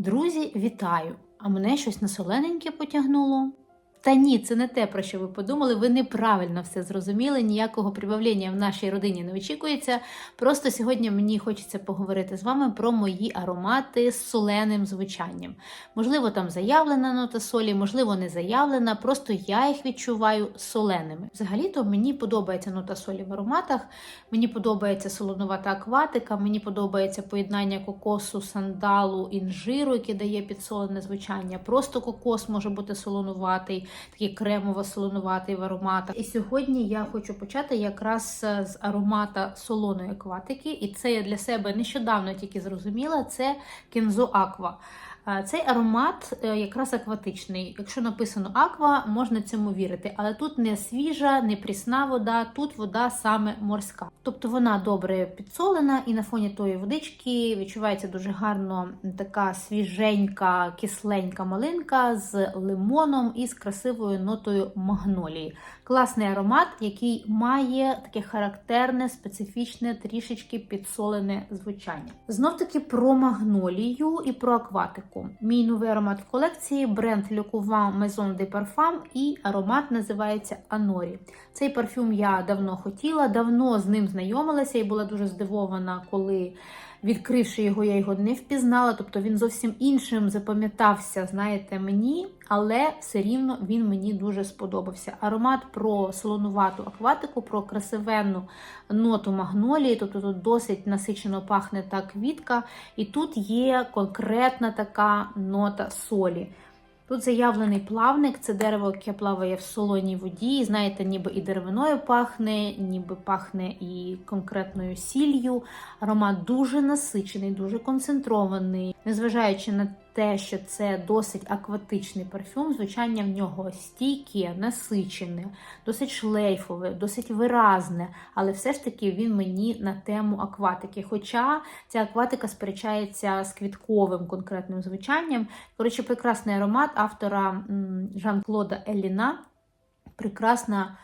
Друзі, вітаю! А мене щось на солененьке потягнуло. Та ні, це не те, про що ви подумали. Ви неправильно все зрозуміли. Ніякого прибавлення в нашій родині не очікується. Просто сьогодні мені хочеться поговорити з вами про мої аромати з соленим звучанням. Можливо, там заявлена нота солі, можливо, не заявлена. Просто я їх відчуваю соленими. Взагалі-то мені подобається нота солі в ароматах. Мені подобається солонувата акватика, мені подобається поєднання кокосу, сандалу, інжиру, яке дає підсолене звучання. Просто кокос може бути солонуватий такий кремово-солонуватий в ароматах. І сьогодні я хочу почати якраз з аромата солоної акватики, і це я для себе нещодавно тільки зрозуміла. Це Кензо Аква. Цей аромат е, якраз акватичний. Якщо написано аква, можна цьому вірити. Але тут не свіжа, не прісна вода, тут вода саме морська. Тобто вона добре підсолена, і на фоні тої водички відчувається дуже гарно така свіженька, кисленька малинка з лимоном і з красивою нотою магнолії. Класний аромат, який має таке характерне, специфічне, трішечки підсолене звучання. Знов таки про магнолію і про акватику. Мій новий аромат в колекції бренд Le Couvent Maison de Parfum і аромат називається Анорі. Цей парфюм я давно хотіла, давно з ним знайомилася і була дуже здивована, коли. Відкривши його, я його не впізнала, тобто він зовсім іншим запам'ятався, знаєте, мені, але все рівно він мені дуже сподобався. Аромат про солонувату акватику, про красивенну ноту магнолії, тобто тут досить насичено пахне та квітка, і тут є конкретна така нота солі. Тут заявлений плавник, це дерево, яке плаває в солоній воді. І, знаєте, ніби і деревиною пахне, ніби пахне і конкретною сіллю. Аромат дуже насичений, дуже концентрований. Незважаючи на те, що це досить акватичний парфюм, звучання в нього стійке, насичене, досить шлейфове, досить виразне, але все ж таки він мені на тему акватики. Хоча ця акватика сперечається з квітковим конкретним звучанням. Коротше, прекрасний аромат автора Жан-Клода Еліна. Прекрасна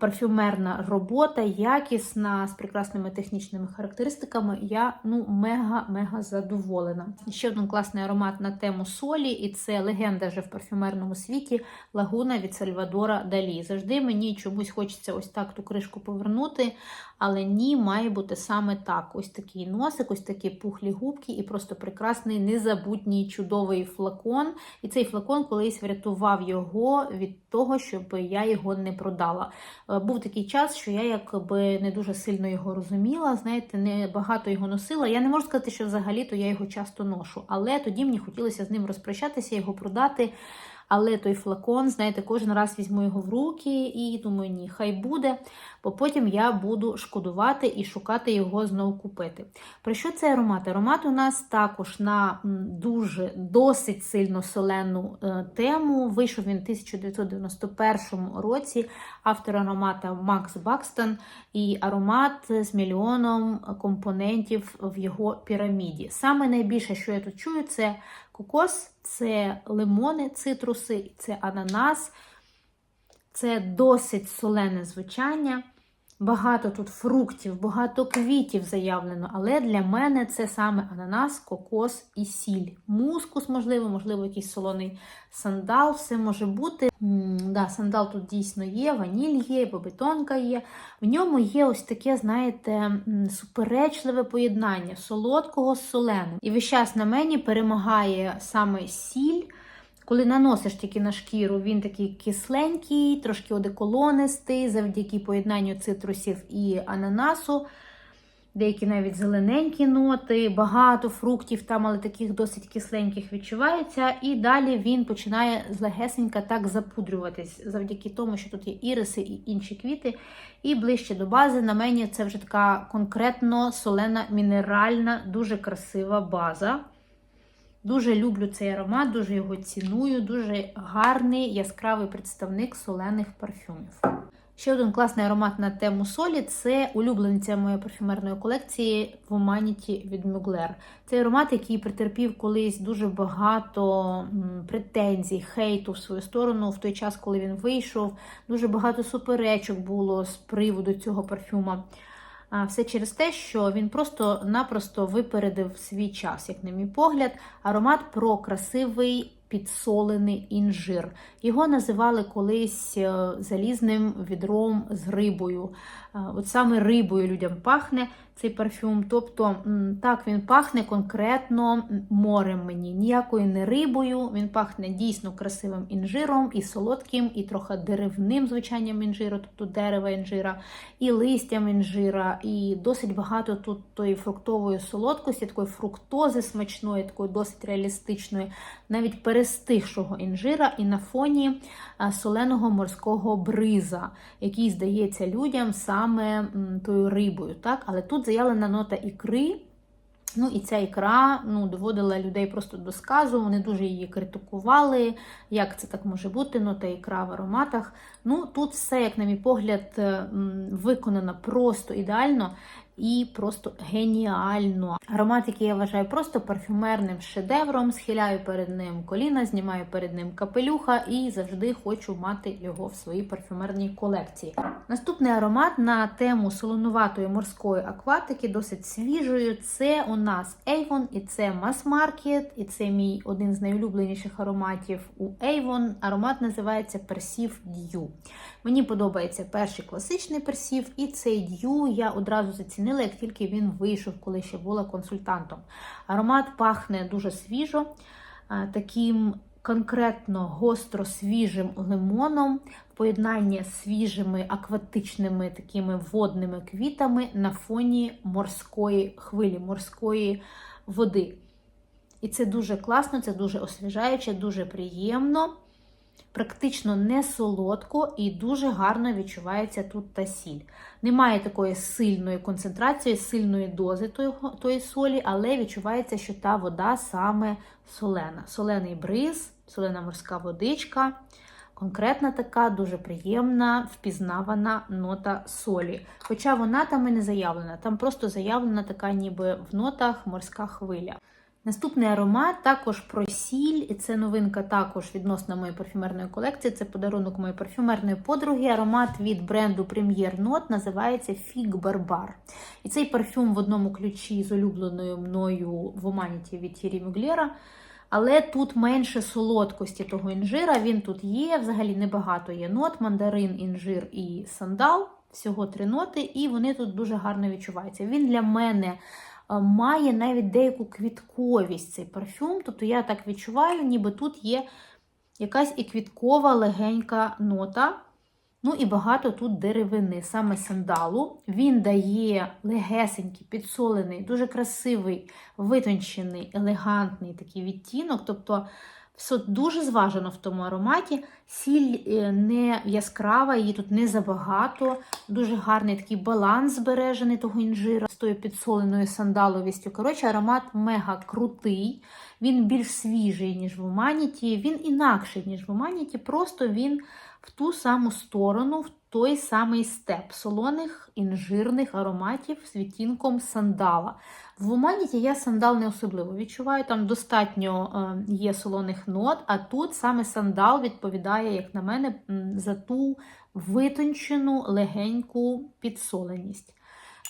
парфюмерна робота, якісна, з прекрасними технічними характеристиками. Я ну мега-мега задоволена. Ще один класний аромат на тему солі, і це легенда вже в парфюмерному світі лагуна від Сальвадора Далі. Завжди мені чомусь хочеться ось так ту кришку повернути, але ні, має бути саме так. Ось такий носик, ось такі пухлі губки, і просто прекрасний, незабутній чудовий флакон. І цей флакон колись врятував його від того, щоб я його не продала. Е, Був такий час, що я якби не дуже сильно його розуміла, знаєте, не багато його носила. Я не можу сказати, що взагалі-то я його часто ношу, але тоді мені хотілося з ним розпрощатися, його продати. Але той флакон, знаєте, кожен раз візьму його в руки і думаю, ні, хай буде, бо потім я буду шкодувати і шукати його знову купити. Про що цей аромат? Аромат у нас також на дуже досить сильно солену е, тему. Вийшов він у 1991 році. Автор аромата Макс Бакстон і аромат з мільйоном компонентів в його піраміді. Саме найбільше, що я тут чую, це кокос, це лимони, цитруси, це ананас, це досить солене звучання. Багато тут фруктів, багато квітів заявлено, але для мене це саме ананас, кокос і сіль. Мускус, можливо, можливо, якийсь солоний сандал, все може бути. Да, Сандал тут дійсно є, ваніль є, бобетонка є. В ньому є ось таке, знаєте, суперечливе поєднання солодкого з соленим. І весь час на мені перемагає саме сіль. Коли наносиш тільки на шкіру, він такий кисленький, трошки одеколонистий, завдяки поєднанню цитрусів і ананасу. Деякі навіть зелененькі ноти, багато фруктів там, але таких досить кисленьких відчувається. І далі він починає злегесенька так запудрюватись, завдяки тому, що тут є іриси і інші квіти. І ближче до бази на мені це вже така конкретно солена, мінеральна, дуже красива база. Дуже люблю цей аромат, дуже його ціную, дуже гарний яскравий представник солених парфюмів. Ще один класний аромат на тему солі це улюблениця моєї парфюмерної колекції в Humanity від Mugler. Цей аромат, який претерпів колись дуже багато претензій, хейту в свою сторону в той час, коли він вийшов. Дуже багато суперечок було з приводу цього парфюма. Все через те, що він просто-напросто випередив свій час, як на мій погляд, аромат про красивий підсолений інжир. Його називали колись е, залізним відром з рибою. Е, От саме рибою людям пахне цей парфюм. Тобто, так, він пахне конкретно морем мені, ніякою не рибою. Він пахне дійсно красивим інжиром, і солодким, і трохи деревним звучанням інжиру, тобто дерева інжира, і листям інжира, і досить багато тут тої фруктової солодкості, такої фруктози смачної, такої досить реалістичної, навіть перестигшого інжира, і на фоні соленого морського бриза, який здається людям саме тою рибою. Так? Але тут заявлена нота ікри. Ну і ця ікра ну, доводила людей просто до сказу, вони дуже її критикували, як це так може бути, нота ікра в ароматах. Ну, тут все, як на мій погляд, виконано просто ідеально і просто геніально. Аромат, який я вважаю просто парфюмерним шедевром, схиляю перед ним коліна, знімаю перед ним капелюха і завжди хочу мати його в своїй парфюмерній колекції. Наступний аромат на тему солонуватої морської акватики, досить свіжою. Це у нас Avon, і це Mass Market, і це мій один з найулюбленіших ароматів у Avon. Аромат називається Persive Dew. Мені подобається перший класичний персів, і цей д'ю я одразу зацінила, як тільки він вийшов, коли ще була консультантом. Аромат пахне дуже свіжо, таким конкретно гостро свіжим лимоном в поєднанні з свіжими акватичними такими водними квітами на фоні морської хвилі, морської води. І це дуже класно, це дуже освіжаюче, дуже приємно практично не солодко і дуже гарно відчувається тут та сіль. Немає такої сильної концентрації, сильної дози тої солі, але відчувається, що та вода саме солена. Солений бриз, солена морська водичка. Конкретна така, дуже приємна, впізнавана нота солі. Хоча вона там і не заявлена, там просто заявлена така, ніби в нотах морська хвиля. Наступний аромат також про сіль, і це новинка також відносно моєї парфюмерної колекції. Це подарунок моєї парфюмерної подруги. Аромат від бренду Premier Note називається Fig Barbar. І цей парфюм в одному ключі з улюбленою мною в Humanity від Thierry Mugler. Але тут менше солодкості того інжира. Він тут є. Взагалі небагато є нот: мандарин, інжир і сандал. Всього три ноти, і вони тут дуже гарно відчуваються. Він для мене має навіть деяку квітковість цей парфюм. Тобто я так відчуваю, ніби тут є якась і квіткова легенька нота. Ну і багато тут деревини, саме сандалу. Він дає легесенький, підсолений, дуже красивий, витончений, елегантний такий відтінок. Тобто все дуже зважено в тому ароматі. Сіль е, не яскрава, її тут не забагато. Дуже гарний такий баланс збережений того інжира з тою підсоленою сандаловістю. Коротше, аромат мега крутий. Він більш свіжий, ніж в Уманіті. Він інакший, ніж в Уманіті. Просто він в ту саму сторону, в той самий степ солоних інжирних ароматів з відтінком сандала. В Уманіті я сандал не особливо відчуваю, там достатньо е, є солоних нот, а тут саме сандал відповідає, як на мене, за ту витончену легеньку підсоленість.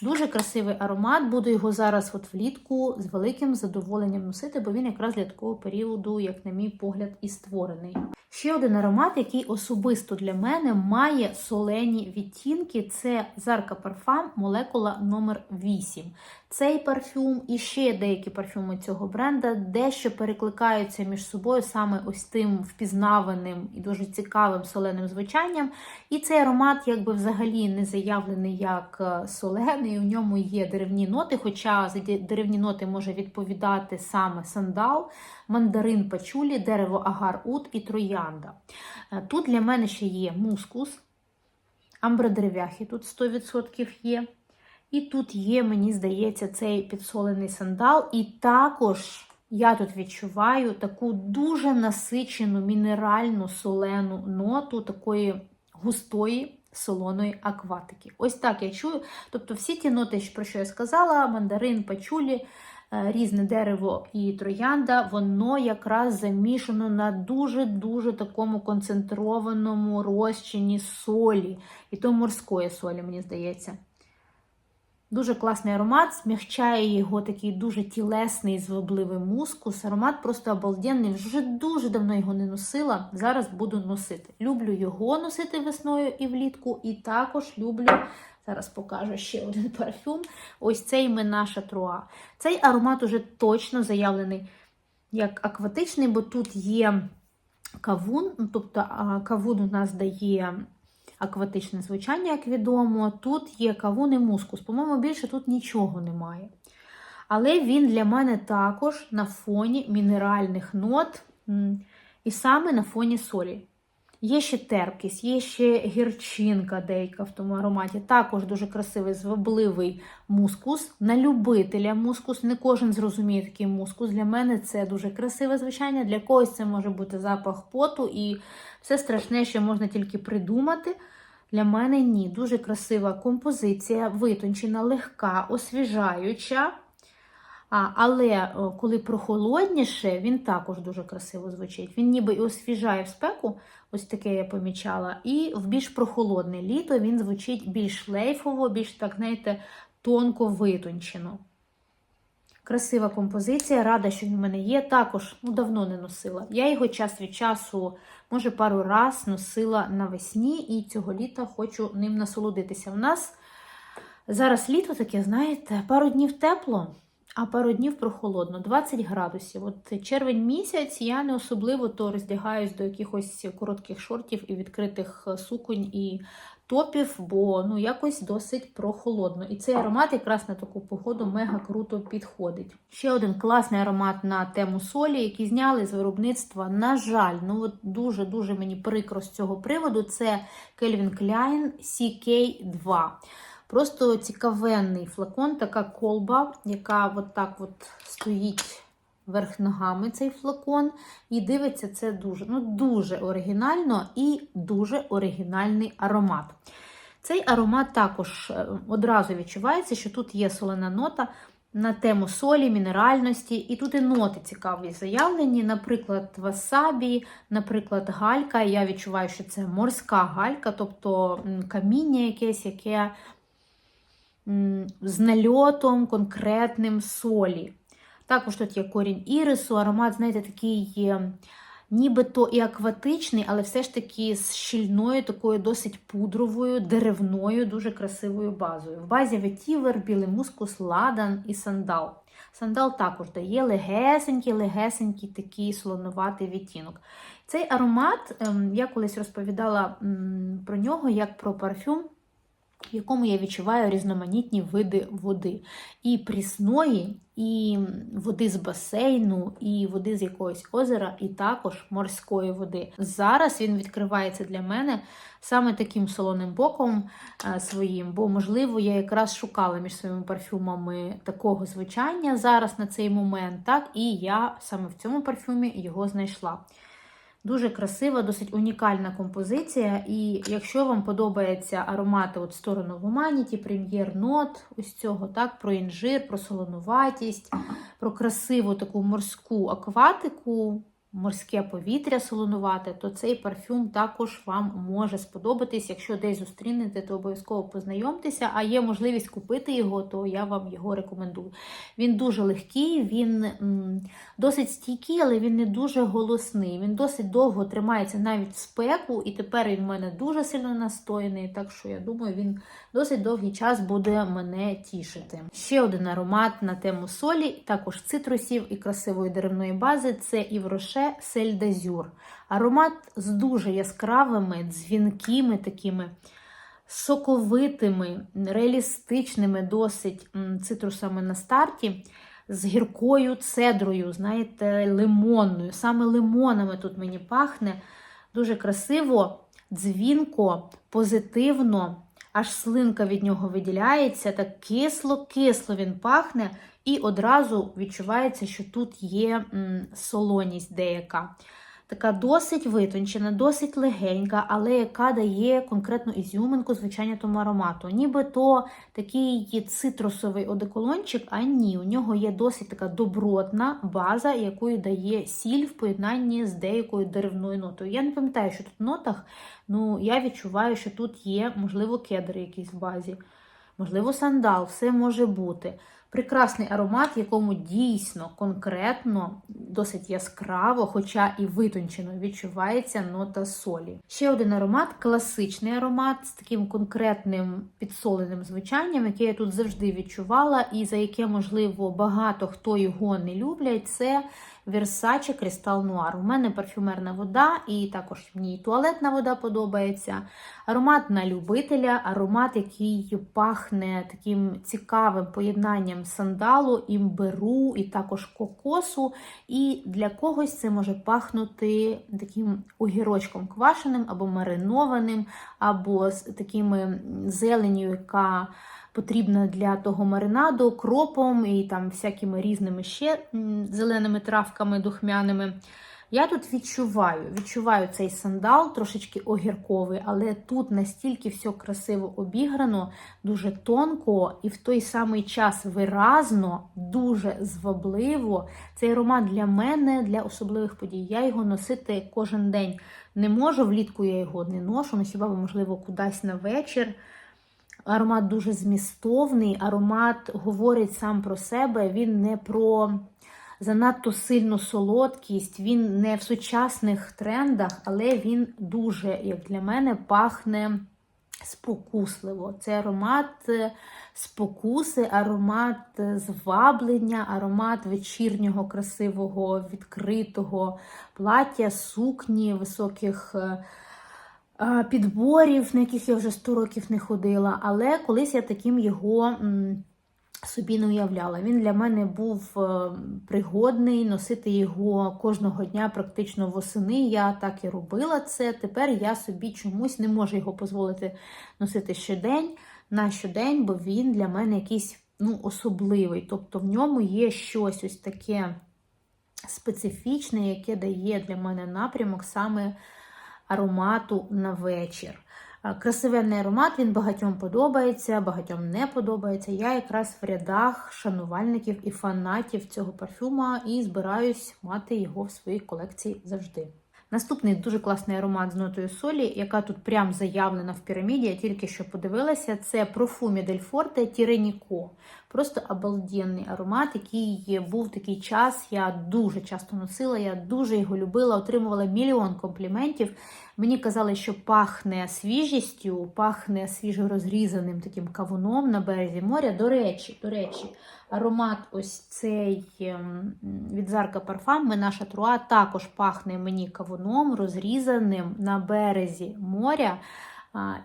Дуже красивий аромат, буду його зараз от влітку з великим задоволенням носити, бо він якраз для такого періоду, як на мій погляд, і створений. Ще один аромат, який особисто для мене має солені відтінки, це Зарка Парфам молекула номер 8 Цей парфюм і ще деякі парфюми цього бренда дещо перекликаються між собою саме ось тим впізнаваним і дуже цікавим соленим звучанням. І цей аромат, якби взагалі не заявлений як е, солений, у ньому є деревні ноти, хоча за деревні ноти може відповідати саме сандал, мандарин пачулі, дерево агар-ут і троянда. Е, Тут для мене ще є мускус, амбродерев'яхи тут 100% є. І тут є, мені здається, цей підсолений сандал. І також я тут відчуваю таку дуже насичену мінеральну солену ноту такої густої солоної акватики. Ось так я чую. Тобто, всі ті ноти, про що я сказала: мандарин, пачулі, е, різне дерево і троянда, воно якраз замішано на дуже-дуже такому концентрованому розчині солі, і то морської солі, мені здається. Дуже класний аромат, змягчає його такий дуже тілесний, звабливий мускус. Аромат просто обалденний. Вже дуже давно його не носила. Зараз буду носити. Люблю його носити весною і влітку, і також люблю. Зараз покажу ще один парфюм. Ось цей Менаша Труа. Цей аромат уже точно заявлений як акватичний, бо тут є кавун, тобто кавун у нас дає акватичне звучання, як відомо. Тут є кавун і мускус. По-моєму, більше тут нічого немає. Але він для мене також на фоні мінеральних нот, і саме на фоні солі. Є ще терпкість, є ще гірчинка деяка в тому ароматі. Також дуже красивий, звабливий мускус. На любителя мускус. Не кожен зрозуміє такий мускус. Для мене це дуже красиве звичайно. Для когось це може бути запах поту і все страшне, що можна тільки придумати. Для мене ні. Дуже красива композиція, витончена, легка, освіжаюча. А, але коли прохолодніше, він також дуже красиво звучить. Він ніби і освіжає в спеку, ось таке я помічала, і в більш прохолодне літо він звучить більш шлейфово, більш так, знаєте, тонко витончено. Красива композиція, рада, що він в мене є. Також ну, давно не носила. Я його час від часу, може, пару раз носила навесні, і цього літа хочу ним насолодитися. У нас зараз літо таке, знаєте, пару днів тепло, а пару днів прохолодно, 20 градусів. От червень місяць я не особливо то роздягаюсь до якихось коротких шортів і відкритих суконь і топів, бо ну якось досить прохолодно. І цей аромат якраз на таку погоду мега круто підходить. Ще один класний аромат на тему солі, який зняли з виробництва. На жаль, ну от дуже-дуже мені прикро з цього приводу. Це Calvin Klein CK2. Просто цікавенний флакон, така колба, яка от так от стоїть верх ногами цей флакон. І дивиться це дуже, ну, дуже оригінально і дуже оригінальний аромат. Цей аромат також е, одразу відчувається, що тут є солена нота на тему солі, мінеральності, і тут і ноти цікаві заявлені. Наприклад, васабі, наприклад, галька. Я відчуваю, що це морська галька, тобто каміння якесь, яке з нальотом конкретним солі. Також тут є корінь ірису, аромат, знаєте, такий нібито і акватичний, але все ж таки з щільною, такою досить пудровою, деревною, дуже красивою базою. В базі ветівер, білий мускус, ладан і сандал. Сандал також дає легесенький, легесенький такий солонуватий відтінок. Цей аромат, ем, я колись розповідала про нього як про парфюм в якому я відчуваю різноманітні види води. І прісної, і води з басейну, і води з якогось озера, і також морської води. Зараз він відкривається для мене саме таким солоним боком е, своїм, бо, можливо, я якраз шукала між своїми парфюмами такого звучання зараз на цей момент, так, і я саме в цьому парфюмі його знайшла. Дуже красива, досить унікальна композиція. І якщо вам подобаються аромати от сторону Вуманіті, прем'єр нот, ось цього, так, про інжир, про солонуватість, про красиву таку морську акватику, морське повітря солонувате, то цей парфюм також вам може сподобатись. Якщо десь зустрінете, то обов'язково познайомтеся, а є можливість купити його, то я вам його рекомендую. Він дуже легкий, він досить стійкий, але він не дуже голосний. Він досить довго тримається навіть в спеку, і тепер він в мене дуже сильно настояний, так що я думаю, він досить довгий час буде мене тішити. Ще один аромат на тему солі, також цитрусів і красивої деревної бази це Івроше Сель d'Azur. Аромат з дуже яскравими, дзвінкими такими. Соковитими, реалістичними досить цитрусами на старті, з гіркою цедрою, знаєте, лимонною. Саме лимонами тут мені пахне. Дуже красиво, дзвінко, позитивно, аж слинка від нього виділяється. Так кисло-кисло він пахне, і одразу відчувається, що тут є солоність деяка. Така досить витончена, досить легенька, але яка дає конкретну ізюминку тому аромату. Нібито такий цитрусовий одеколончик, а ні, у нього є досить така добротна база, якою дає сіль в поєднанні з деякою деревною нотою. Я не пам'ятаю, що тут в нотах, ну я відчуваю, що тут є, можливо, кедри якісь в базі. можливо, сандал, все може бути. Прекрасний аромат, якому дійсно конкретно, досить яскраво, хоча і витончено відчувається нота солі. Ще один аромат класичний аромат з таким конкретним підсоленим звучанням, яке я тут завжди відчувала, і за яке, можливо, багато хто його не люблять. Це Versace Crystal Noir. У мене парфюмерна вода, і також мені туалетна вода подобається. Аромат на любителя, аромат, який пахне таким цікавим поєднанням сандалу, імбиру і також кокосу. І для когось це може пахнути таким огірочком квашеним або маринованим, або з такими зеленю, яка потрібна для того маринаду, кропом і там всякими різними ще зеленими травками духмяними. Я тут відчуваю, відчуваю цей сандал, трошечки огірковий, але тут настільки все красиво обіграно, дуже тонко і в той самий час виразно, дуже звабливо. Цей аромат для мене, для особливих подій. Я його носити кожен день не можу. Влітку я його не ношу, ну хіба можливо кудись на вечір. Аромат дуже змістовний, аромат говорить сам про себе, він не про занадто сильну солодкість, він не в сучасних трендах, але він дуже, як для мене, пахне спокусливо. Це аромат спокуси, аромат зваблення, аромат вечірнього, красивого, відкритого плаття, сукні, високих підборів, на яких я вже 100 років не ходила, але колись я таким його собі не уявляла. Він для мене був е, пригодний, носити його кожного дня, практично восени. Я так і робила це. Тепер я собі чомусь не можу його дозволити носити щодень на щодень, бо він для мене якийсь ну, особливий. Тобто в ньому є щось ось таке специфічне, яке дає для мене напрямок саме аромату на вечір. Красивенний аромат, він багатьом подобається, багатьом не подобається. Я якраз в рядах шанувальників і фанатів цього парфюма і збираюсь мати його в своїй колекції завжди. Наступний дуже класний аромат з нотою солі, яка тут прям заявлена в піраміді, я тільки що подивилася, це Del Forte Tirenico. Просто обалденний аромат, який був такий час, я дуже часто носила, я дуже його любила, отримувала мільйон компліментів. Мені казали, що пахне свіжістю, пахне свіжорозрізаним таким кавуном на березі моря. До речі, до речі, аромат ось цей ем, від Зарка Парфам, наша труа, також пахне мені кавуном, розрізаним на березі моря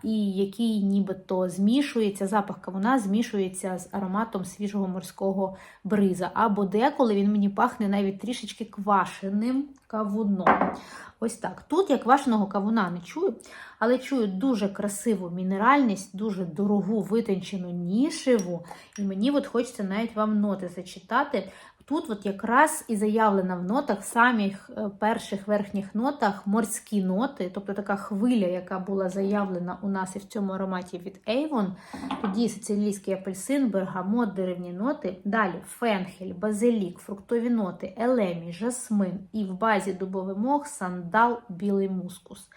і який нібито змішується, запах кавуна змішується з ароматом свіжого морського бриза. Або деколи він мені пахне навіть трішечки квашеним кавуном. Ось так. Тут я квашеного кавуна не чую, але чую дуже красиву мінеральність, дуже дорогу витончену нішеву. І мені от хочеться навіть вам ноти зачитати. Тут от якраз і заявлена в нотах, самих е, перших верхніх нотах морські ноти, тобто така хвиля, яка була заявлена у нас і в цьому ароматі від Avon. Тоді сицилійський апельсин, бергамот, деревні ноти. Далі фенхель, базилік, фруктові ноти, елемі, жасмин і в базі дубовий мох, сандал, білий мускус.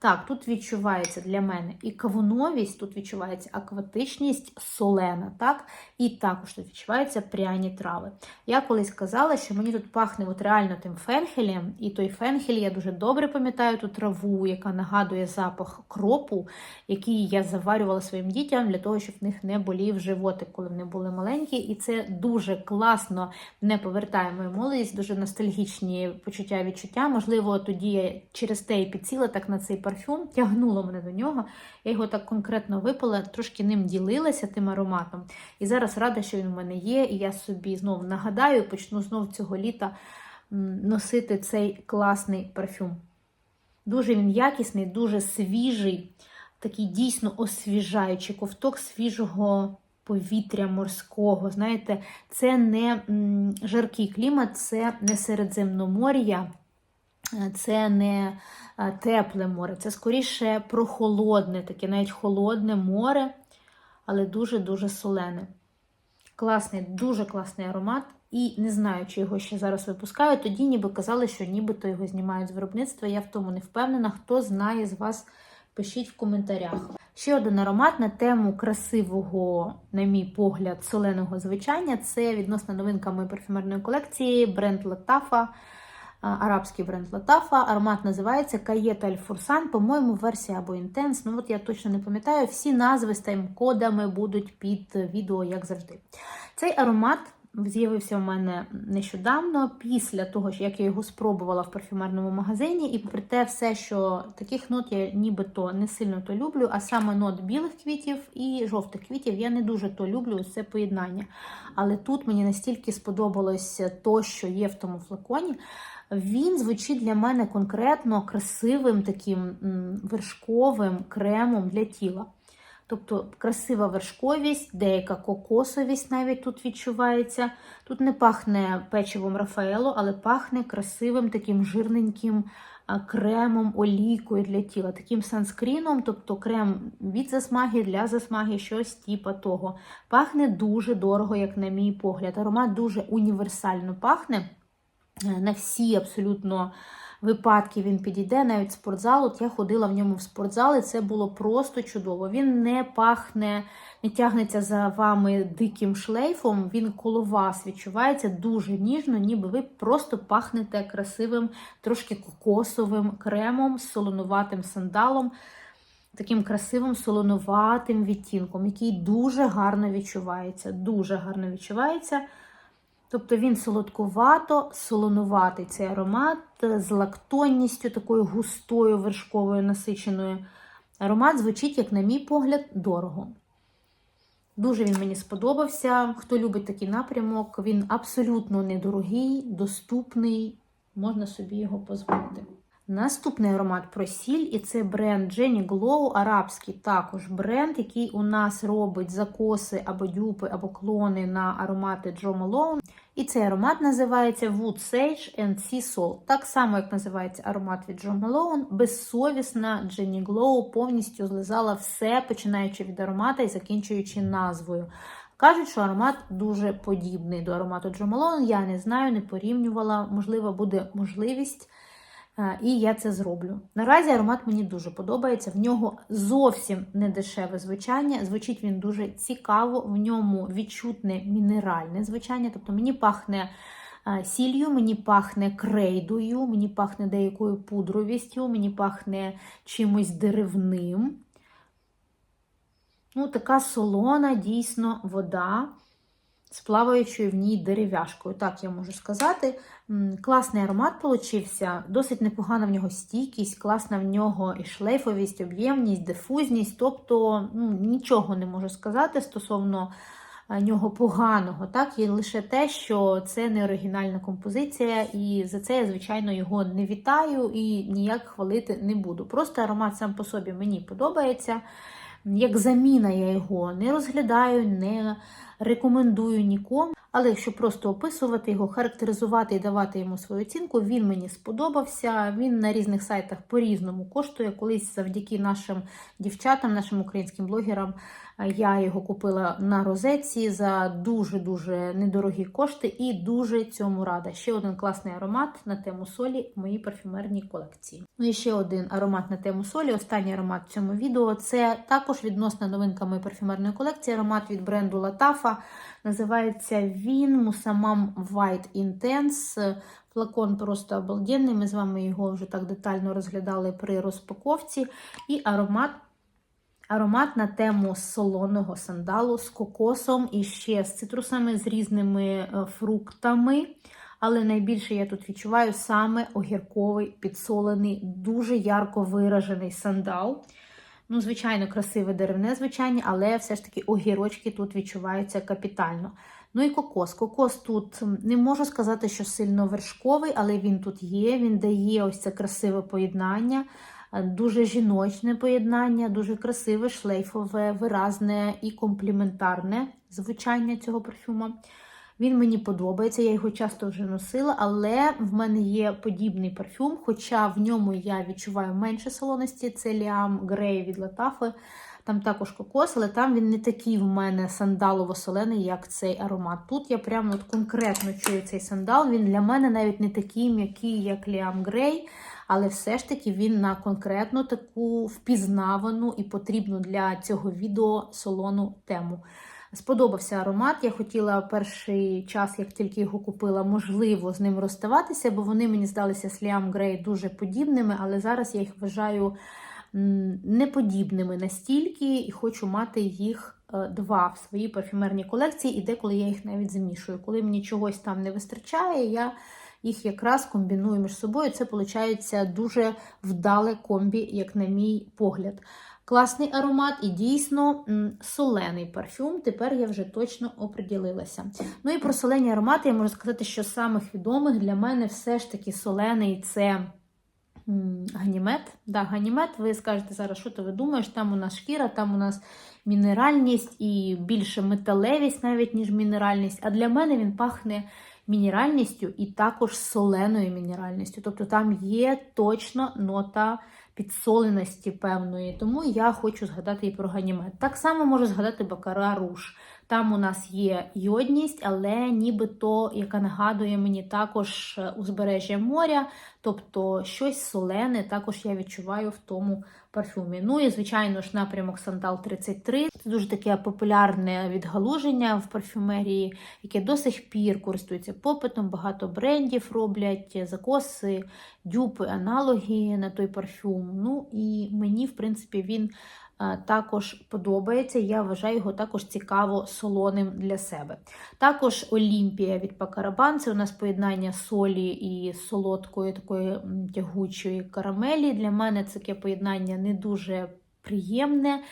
Так, тут відчувається для мене і кавуновість, тут відчувається акватичність солена, так? І також тут відчуваються пряні трави. Я колись казала, що мені тут пахне от реально тим фенхелем, і той фенхель я дуже добре пам'ятаю ту траву, яка нагадує запах кропу, який я заварювала своїм дітям для того, щоб в них не болів животик, коли вони були маленькі. І це дуже класно не повертає мою молодість, дуже ностальгічні почуття відчуття. Можливо, тоді я через те і підсіла так на цей парфюм, тягнуло мене до нього. Я його так конкретно випила, трошки ним ділилася тим ароматом. І зараз рада, що він у мене є. І я собі знову нагадаю, почну знову цього літа носити цей класний парфюм. Дуже він якісний, дуже свіжий, такий дійсно освіжаючий ковток свіжого. Повітря морського, знаєте, це не жаркий клімат, це не Середземномор'я, це не тепле море, це скоріше прохолодне, таке навіть холодне море, але дуже-дуже солене. Класний, дуже класний аромат. І не знаю, чи його ще зараз випускають. Тоді ніби казали, що нібито його знімають з виробництва. Я в тому не впевнена. Хто знає з вас, Пишіть в коментарях. Ще один аромат на тему красивого, на мій погляд, соленого звучання. Це відносно новинка моєї парфюмерної колекції бренд Латафа, арабський бренд Латафа. Аромат називається Каєта Альфурсан. По-моєму, версія або інтенс. Ну от я точно не пам'ятаю. Всі назви з тайм-кодами будуть під відео, як завжди. Цей аромат з'явився у мене нещодавно, після того, як я його спробувала в парфюмерному магазині, і попри те, все, що таких нот я нібито не сильно то люблю, а саме нот білих квітів і жовтих квітів я не дуже то люблю це поєднання. Але тут мені настільки сподобалось то, що є в тому флаконі. Він звучить для мене конкретно красивим таким вершковим кремом для тіла. Тобто красива вершковість, деяка кокосовість навіть тут відчувається. Тут не пахне печивом Рафаело, але пахне красивим таким жирненьким кремом, олійкою для тіла, таким санскріном, тобто крем від засмаги для засмаги, щось типа того. Пахне дуже дорого, як на мій погляд. Аромат дуже універсально пахне на всі абсолютно випадки він підійде, навіть спортзал. От я ходила в ньому в спортзал, і це було просто чудово. Він не пахне, не тягнеться за вами диким шлейфом, він коло вас відчувається дуже ніжно, ніби ви просто пахнете красивим, трошки кокосовим кремом, з солонуватим сандалом. Таким красивим солонуватим відтінком, який дуже гарно відчувається. Дуже гарно відчувається. Тобто він солодкувато, солонуватий цей аромат з лактонністю, такою густою, вершковою, насиченою. Аромат звучить, як, на мій погляд, дорого. Дуже він мені сподобався. Хто любить такий напрямок, він абсолютно недорогий, доступний, можна собі його дозволити. Наступний аромат про сіль, і це бренд Jenny Glow, арабський також бренд, який у нас робить закоси або дюпи, або клони на аромати Joe Malone. І цей аромат називається Wood Sage and Sea Salt. Так само, як називається аромат від Joe Malone, безсовісна Jenny Glow повністю злизала все, починаючи від аромата і закінчуючи назвою. Кажуть, що аромат дуже подібний до аромату Joe Malone. Я не знаю, не порівнювала, можливо, буде можливість. І я це зроблю. Наразі аромат мені дуже подобається. В нього зовсім не дешеве звучання. Звучить він дуже цікаво, в ньому відчутне мінеральне звучання. Тобто мені пахне сіллю, мені пахне крейдою, мені пахне деякою пудровістю, мені пахне чимось деревним. Ну, Така солона, дійсно, вода з плаваючою в ній дерев'яшкою, так я можу сказати. Класний аромат получився, досить непогана в нього стійкість, класна в нього і шлейфовість, об'ємність, дифузність. Тобто ну, нічого не можу сказати стосовно нього поганого. Так, І лише те, що це не оригінальна композиція, і за це я, звичайно, його не вітаю і ніяк хвалити не буду. Просто аромат сам по собі мені подобається. Як заміна я його не розглядаю, не рекомендую нікому. Але якщо просто описувати його, характеризувати і давати йому свою оцінку, він мені сподобався. Він на різних сайтах по-різному коштує. Колись завдяки нашим дівчатам, нашим українським блогерам, я його купила на розетці за дуже-дуже недорогі кошти і дуже цьому рада. Ще один класний аромат на тему солі в моїй парфюмерній колекції. Ну і ще один аромат на тему солі. Останній аромат в цьому відео це також відносна новинка моєї парфюмерної колекції. Аромат від бренду Латафа. Називається він Мусамам White Intense. Флакон просто обалденний. Ми з вами його вже так детально розглядали при розпаковці. І аромат аромат на тему солоного сандалу з кокосом і ще з цитрусами, з різними е, фруктами. Але найбільше я тут відчуваю саме огірковий, підсолений, дуже ярко виражений сандал. Ну, звичайно, красиве деревне звичайно, але все ж таки огірочки тут відчуваються капітально. Ну і кокос. Кокос тут не можу сказати, що сильно вершковий, але він тут є. Він дає ось це красиве поєднання, дуже жіночне поєднання, дуже красиве, шлейфове, виразне і компліментарне звучання цього парфюма. Він мені подобається, я його часто вже носила, але в мене є подібний парфюм, хоча в ньому я відчуваю менше солоності. Це Ліам Грей від Латафи. Там також кокос, але там він не такий в мене сандалово-солений, як цей аромат. Тут я прямо от конкретно чую цей сандал. Він для мене навіть не такий м'який, як Ліам Грей. Але все ж таки він на конкретну таку впізнавану і потрібну для цього відео солону тему. Сподобався аромат. Я хотіла перший час, як тільки його купила, можливо, з ним розставатися, бо вони мені здалися Liam Grey дуже подібними, але зараз я їх вважаю неподібними настільки і хочу мати їх е, два в своїй парфюмерній колекції, і деколи я їх навіть змішую. Коли мені чогось там не вистачає, я їх якраз комбіную між собою. Це виходить дуже вдале комбі, як на мій погляд. Класний аромат і дійсно солений парфюм. Тепер я вже точно оприділилася. Ну і про солені аромати я можу сказати, що самих відомих для мене все ж таки солений це ганімет. Да, ганімет, ви скажете зараз, що ти ви думаєш? Там у нас шкіра, там у нас мінеральність і більше металевість, навіть ніж мінеральність. А для мене він пахне мінеральністю і також соленою мінеральністю. Тобто там є точно нота підсоленості певної. Тому я хочу згадати і про ганімет. Так само можу згадати Бакара Руш. Там у нас є йодність, але нібито, яка нагадує мені також узбережжя моря, тобто щось солене, також я відчуваю в тому парфюмі. Ну і, звичайно ж, напрямок Сандал 33. Це дуже таке популярне відгалуження в парфюмерії, яке до сих пір користується попитом. Багато брендів роблять закоси, дюпи, аналоги на той парфюм. Ну і мені, в принципі, він також подобається. Я вважаю його також цікаво солоним для себе. Також Олімпія від Пакарабан це у нас поєднання солі і солодкої такої тягучої карамелі. Для мене це таке поєднання не дуже приємне.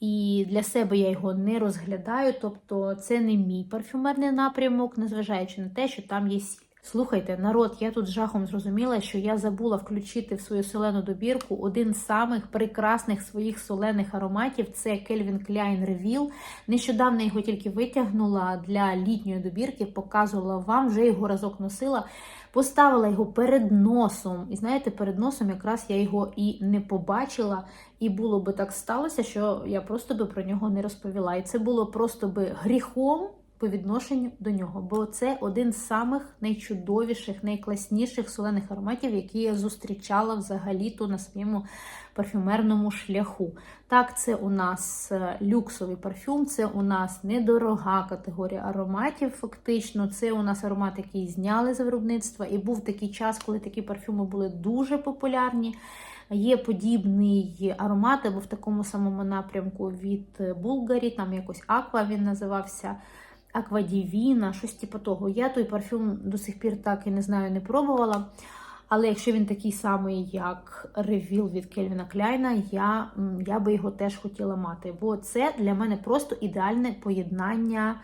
І для себе я його не розглядаю, тобто це не мій парфюмерний напрямок, незважаючи на те, що там є сіль. Слухайте, народ, я тут жахом зрозуміла, що я забула включити в свою солену добірку один з самих прекрасних своїх солених ароматів це Calvin Klein Reveal. Нещодавно його тільки витягнула для літньої добірки, показувала вам, вже його разок носила. Поставила його перед носом. І знаєте, перед носом якраз я його і не побачила. І було би так сталося, що я просто би про нього не розповіла. І це було просто би гріхом по відношенню до нього, бо це один з самих найчудовіших, найкласніших солених ароматів, які я зустрічала взагалі-то на своєму парфюмерному шляху. Так, це у нас е, люксовий парфюм, це у нас недорога категорія ароматів, фактично. Це у нас аромат, який зняли з виробництва, і був такий час, коли такі парфюми були дуже популярні. Є подібний аромат, або в такому самому напрямку від Булгарі, там якось Аква він називався. Аквадівіна, щось типу того. Я той парфюм до сих пір так і не знаю, не пробувала. Але якщо він такий самий, як ревіл від Кельвіна Кляйна, я я би його теж хотіла мати. Бо це для мене просто ідеальне поєднання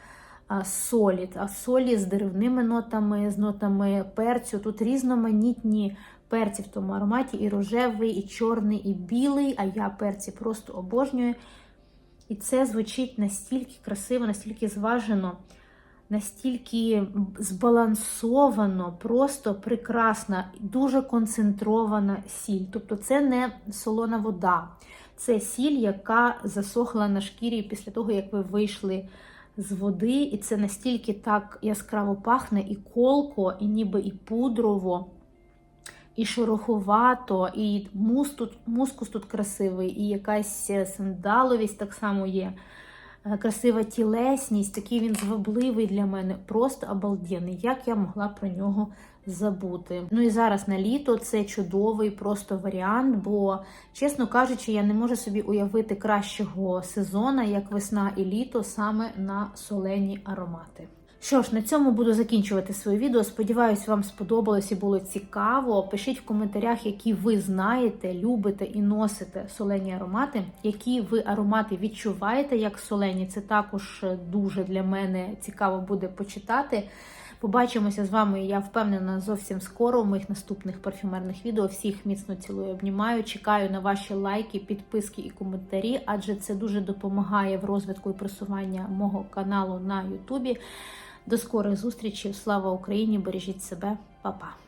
солі. А солі з деревними нотами, з нотами перцю. Тут різноманітні перці в тому ароматі, і рожевий, і чорний, і білий. А я перці просто обожнюю. І це звучить настільки красиво, настільки зважено, настільки збалансовано, просто прекрасна, дуже концентрована сіль. Тобто це не солона вода, це сіль, яка засохла на шкірі після того, як ви вийшли з води. І це настільки так яскраво пахне, і колко, і ніби і пудрово і шероховато, і мус мускус тут красивий, і якась е, сандаловість так само є. Е, красива тілесність, такий він звабливий для мене, просто обалденний. Як я могла про нього забути? Ну і зараз на літо це чудовий просто варіант, бо, чесно кажучи, я не можу собі уявити кращого сезону, як весна і літо, саме на солені аромати. Що ж, на цьому буду закінчувати своє відео. Сподіваюсь, вам сподобалось і було цікаво. Пишіть в коментарях, які ви знаєте, любите і носите солені аромати, які ви аромати відчуваєте як солені. Це також дуже для мене цікаво буде почитати. Побачимося з вами, я впевнена, зовсім скоро в моїх наступних парфюмерних відео. Всіх міцно цілую, обнімаю. Чекаю на ваші лайки, підписки і коментарі, адже це дуже допомагає в розвитку і просування мого каналу на Ютубі. До скорих зустрічей. Слава Україні! Бережіть себе, Па-па!